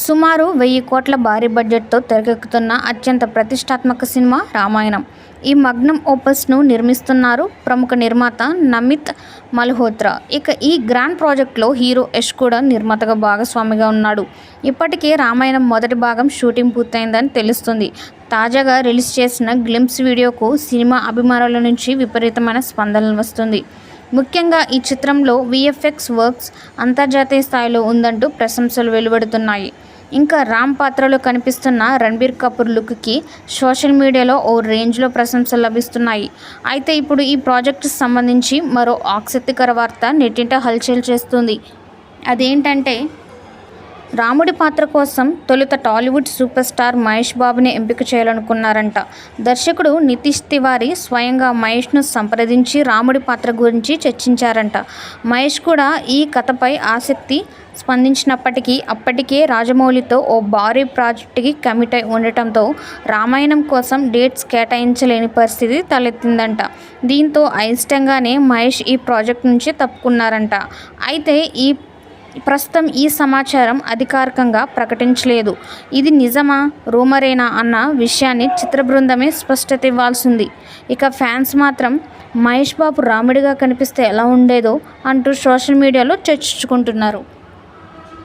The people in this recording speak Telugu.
సుమారు వెయ్యి కోట్ల భారీ బడ్జెట్తో తెరకెక్కుతున్న అత్యంత ప్రతిష్టాత్మక సినిమా రామాయణం. ఈ మగ్నం ఓపస్ను నిర్మిస్తున్నారు ప్రముఖ నిర్మాత నమిత్ మల్హోత్రా. ఇక ఈ గ్రాండ్ ప్రాజెక్ట్లో హీరో యష్ కూడా నిర్మాతగా భాగస్వామిగా ఉన్నాడు. ఇప్పటికే రామాయణం మొదటి భాగం షూటింగ్ పూర్తయిందని తెలుస్తుంది. తాజాగా రిలీజ్ చేసిన గ్లిమ్స్ వీడియోకు సినిమా అభిమానుల నుంచి విపరీతమైన స్పందన వస్తుంది. ముఖ్యంగా ఈ చిత్రంలో విఎఫ్ఎక్స్ వర్క్స్ అంతర్జాతీయ స్థాయిలో ఉందంటూ ప్రశంసలు వెలువడుతున్నాయి. ఇంకా రామ్ పాత్రలో కనిపిస్తున్న రణబీర్ కపూర్ లుక్కి సోషల్ మీడియాలో ఓ రేంజ్లో ప్రశంసలు లభిస్తున్నాయి. అయితే ఇప్పుడు ఈ ప్రాజెక్టు సంబంధించి మరో ఆసక్తికర వార్త నెట్టింట హల్చల్ చేస్తుంది. అదేంటంటే రాముడి పాత్ర కోసం తొలుత టాలీవుడ్ సూపర్ స్టార్ మహేష్ బాబుని ఎంపిక చేయాలనుకున్నారంట. దర్శకుడు నితీష్ తివారీ స్వయంగా మహేష్ను సంప్రదించి రాముడి పాత్ర గురించి చర్చించారంట. మహేష్ కూడా ఈ కథపై ఆసక్తి స్పందించినప్పటికీ అప్పటికే రాజమౌళితో ఓ భారీ ప్రాజెక్టుకి కమిట్ అయి ఉండటంతో రామాయణం కోసం డేట్స్ కేటాయించలేని పరిస్థితి తలెత్తిందంట. దీంతో అయిష్టంగానే మహేష్ ఈ ప్రాజెక్ట్ నుంచి తప్పుకున్నారంట. అయితే ఈ ప్రస్తుతం ఈ సమాచారం అధికారికంగా ప్రకటించలేదు. ఇది నిజమా? రూమరేనా? అన్న విషయాన్ని చిత్ర బృందమే స్పష్టత ఇవ్వాల్సింది. ఇక ఫ్యాన్స్ మాత్రం మహేష్ బాబు రాముడిగా కనిపిస్తే ఎలా ఉండేదో అంటూ సోషల్ మీడియాలో చర్చించుకుంటున్నారు.